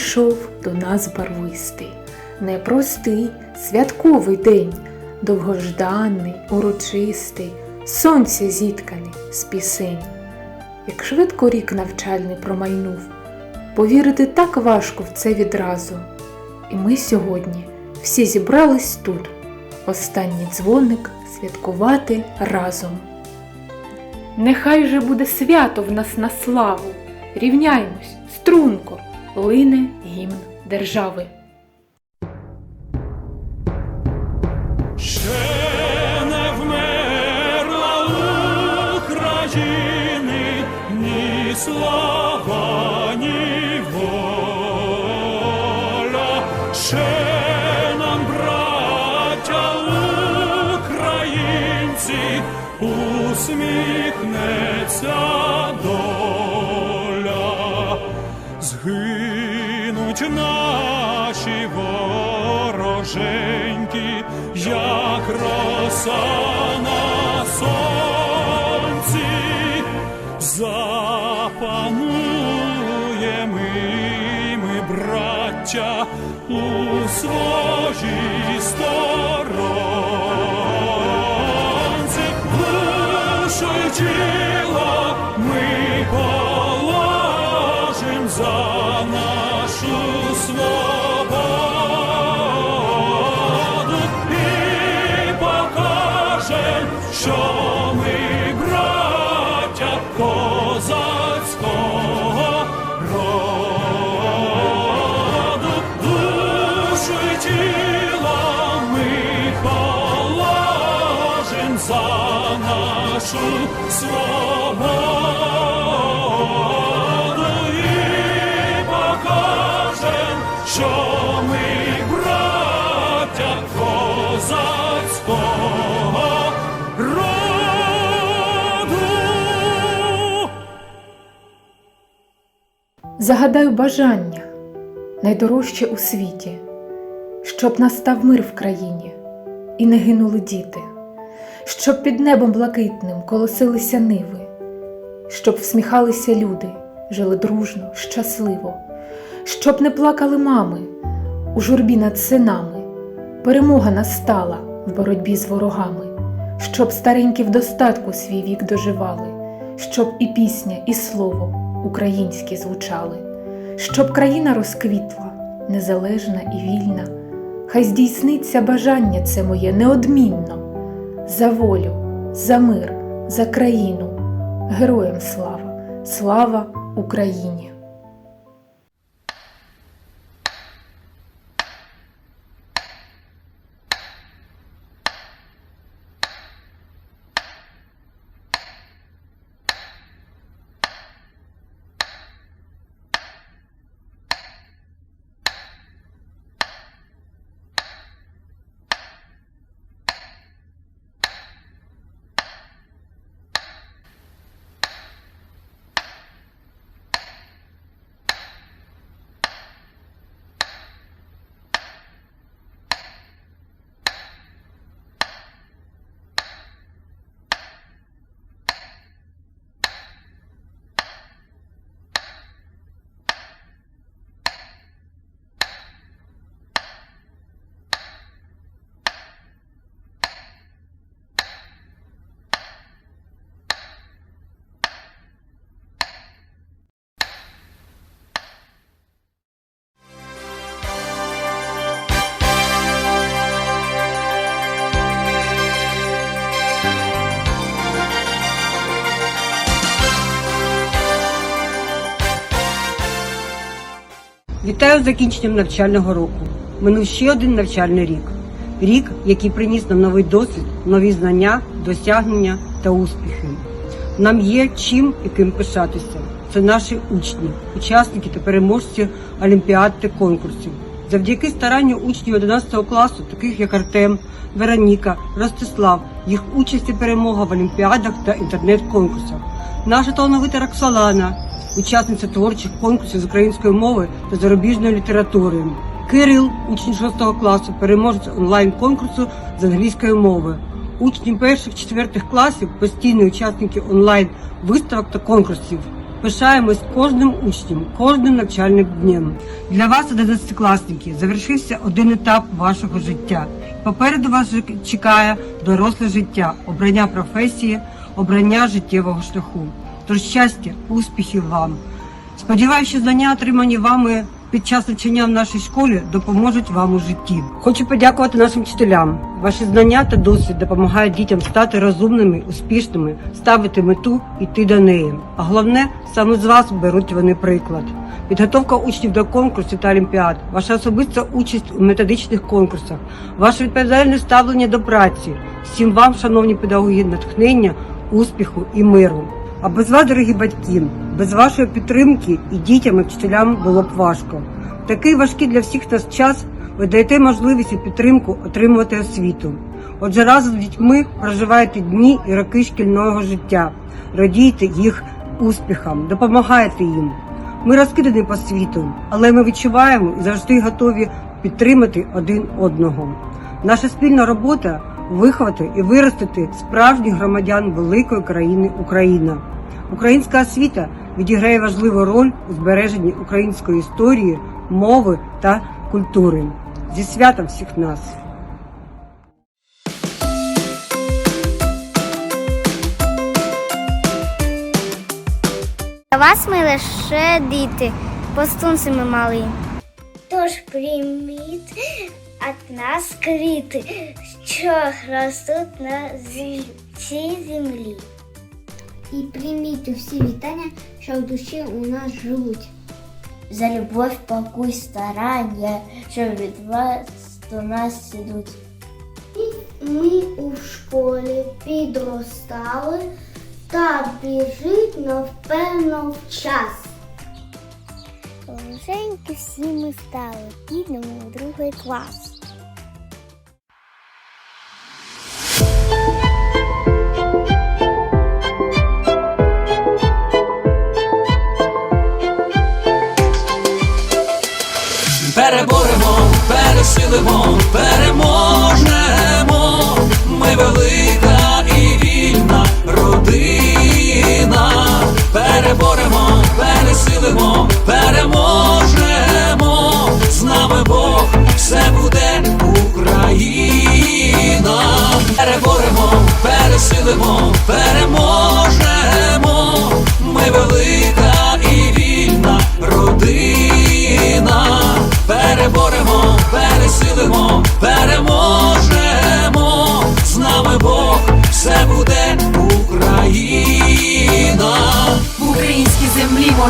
прийшов до нас барвистий, непростий святковий день, довгожданий, урочистий, сонце зітканий з пісень. Як швидко рік навчальний промайнув, повірити так важко в це відразу. І ми сьогодні всі зібрались тут, останній дзвоник святкувати разом. Нехай же буде свято в нас на славу, рівняймось, струнко, лине гімн держави. Слава, ні воля. Ще нам, браття українці, усміхнеться доля. Згинуть наші вороженьки, як роса на сонці, запануємо ми, браття, у своїй сторонці, душу нашу свободу що ми браття козацького роду. Загадаю бажання, найдорожче у світі, щоб настав мир в країні і не гинули діти, щоб під небом блакитним колосилися ниви, щоб всміхалися люди, жили дружно, щасливо, щоб не плакали мами у журбі над синами, перемога настала в боротьбі з ворогами, щоб старенькі в достатку свій вік доживали, щоб і пісня, і слово українські звучали, щоб країна розквітла, незалежна і вільна. Хай здійсниться бажання це моє неодмінно, за волю, за мир, за країну, героям слава, слава Україні! Вітаю з закінченням навчального року. Минув ще один навчальний рік. Рік, який приніс нам новий досвід, нові знання, досягнення та успіхи. Нам є чим і ким пишатися. Це наші учні, учасники та переможці олімпіад та конкурсів. Завдяки старанню учнів 11 класу, таких як Артем, Вероніка, Ростислав, їх участь і перемога в олімпіадах та інтернет-конкурсах. Наша талановита Роксолана, учасниця творчих конкурсів з української мови та зарубіжної літератури. Кирил, учень 6 класу, переможець онлайн-конкурсу з англійської мови. Учні перших четвертих класів, постійні учасники онлайн виставок та конкурсів. Пишаємось кожним учнем, кожним навчальним днем. Для вас, одинадцятикласники, завершився один етап вашого життя. Попереду вас чекає доросле життя, обрання професії, обрання життєвого шляху. Тож щастя, успіхів вам! Сподіваюся, що знання, отримані вами під час навчання в нашій школі, допоможуть вам у житті. Хочу подякувати нашим вчителям. Ваші знання та досвід допомагають дітям стати розумними, успішними, ставити мету йти до неї. А головне, саме з вас беруть вони приклад. Підготовка учнів до конкурсів та олімпіад, ваша особиста участь у методичних конкурсах, ваше відповідальне ставлення до праці. Всім вам, шановні педагоги, натхнення, успіху і миру. А без вас, дорогі батьки, без вашої підтримки і дітям, і вчителям було б важко. Такий важкий для всіх нас час ви даєте можливість і підтримку отримувати освіту. Отже, разом з дітьми проживаєте дні і роки шкільного життя, радійте їх успіхам, допомагаєте їм. Ми розкидані по світу, але ми відчуваємо і завжди готові підтримати один одного. Наша спільна робота виховати і виростити справжніх громадян великої країни Україна. Українська освіта відіграє важливу роль у збереженні української історії, мови та культури. Зі святом всіх нас! Для вас ми лише діти, постунці ми малі. Тож прийміть від нас квіти, що ростуть на цій землі. І прийміть усі вітання, що в душі у нас живуть. За любов, покой, старання, що від вас до нас ідуть. Ми у школі підростали та біжить напевно в час. Луженьки всі ми стали, підемо у другий клас. Переборемо, пересилимо, переможемо. Ми велика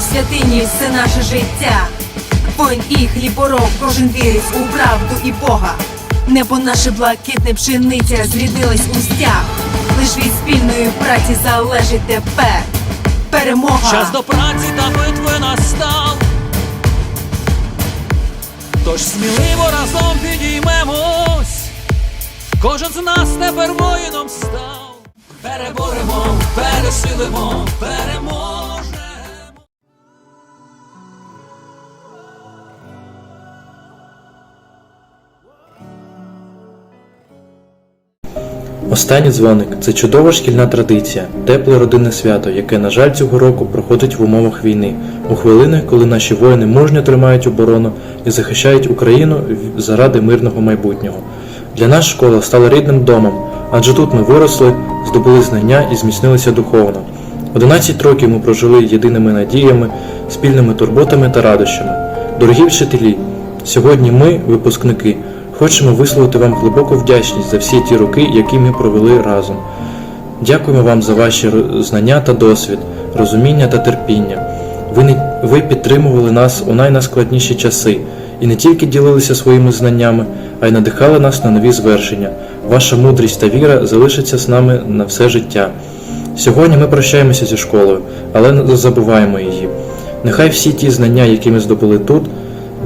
святині, все наше життя. Воїн і хлібороб, кожен вірить у правду і Бога. Небо наше блакитне пшениця зрідилась у стяг. Лиш від спільної праці залежить тепер перемога. Час до праці та битви настав. Тож сміливо разом підіймемось. Кожен з нас тепер воїном став. Переборемо, пересилимо, переможемо. Останній дзвоник це чудова шкільна традиція, тепле родинне свято, яке, на жаль, цього року проходить в умовах війни, у хвилини, коли наші воїни мужньо тримають оборону і захищають Україну заради мирного майбутнього. Для нас школа стала рідним домом, адже тут ми виросли, здобули знання і зміцнилися духовно. 11 років ми прожили єдиними надіями, спільними турботами та радощами. Дорогі вчителі, сьогодні ми, випускники, хочемо висловити вам глибоку вдячність за всі ті роки, які ми провели разом. Дякуємо вам за ваші знання та досвід, розуміння та терпіння. Ви, не, ви підтримували нас у найнаскладніші часи і не тільки ділилися своїми знаннями, а й надихали нас на нові звершення. Ваша мудрість та віра залишаться з нами на все життя. Сьогодні ми прощаємося зі школою, але не забуваємо її. Нехай всі ті знання, які ми здобули тут,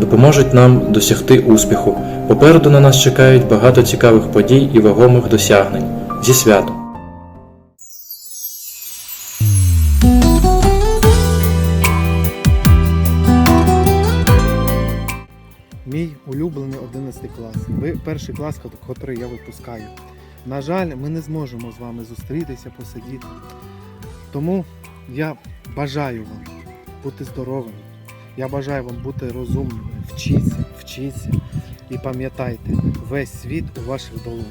допоможуть нам досягти успіху. Попереду на нас чекають багато цікавих подій і вагомих досягнень. Зі святом! Мій улюблений 11 клас. Ви перший клас, який я випускаю. На жаль, ми не зможемо з вами зустрітися, посидіти. Тому я бажаю вам бути здоровими. Я бажаю вам бути розумними. Вчіться, вчіться і пам'ятайте, весь світ у ваших долонях.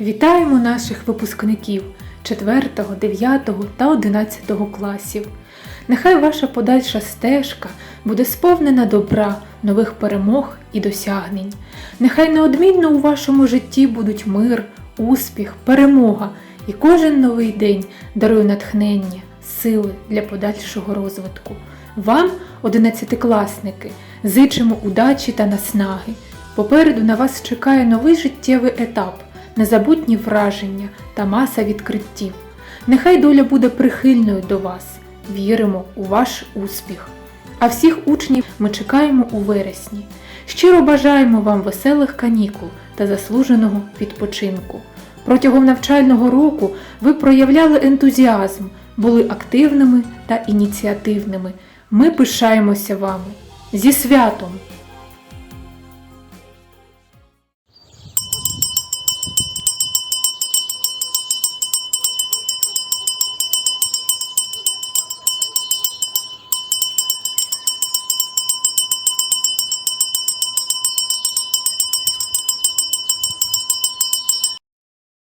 Вітаємо наших випускників 4, 9 та 11 класів. Нехай ваша подальша стежка буде сповнена добра, нових перемог і досягнень. Нехай неодмінно у вашому житті будуть мир, успіх, перемога, і кожен новий день дарує натхнення, сили для подальшого розвитку. Вам, одинадцятикласники, зичимо удачі та наснаги. Попереду на вас чекає новий життєвий етап, незабутні враження та маса відкриттів. Нехай доля буде прихильною до вас. Віримо у ваш успіх. А всіх учнів ми чекаємо у вересні. Щиро бажаємо вам веселих канікул та заслуженого відпочинку. Протягом навчального року ви проявляли ентузіазм, були активними та ініціативними. Ми пишаємося вами. Зі святом!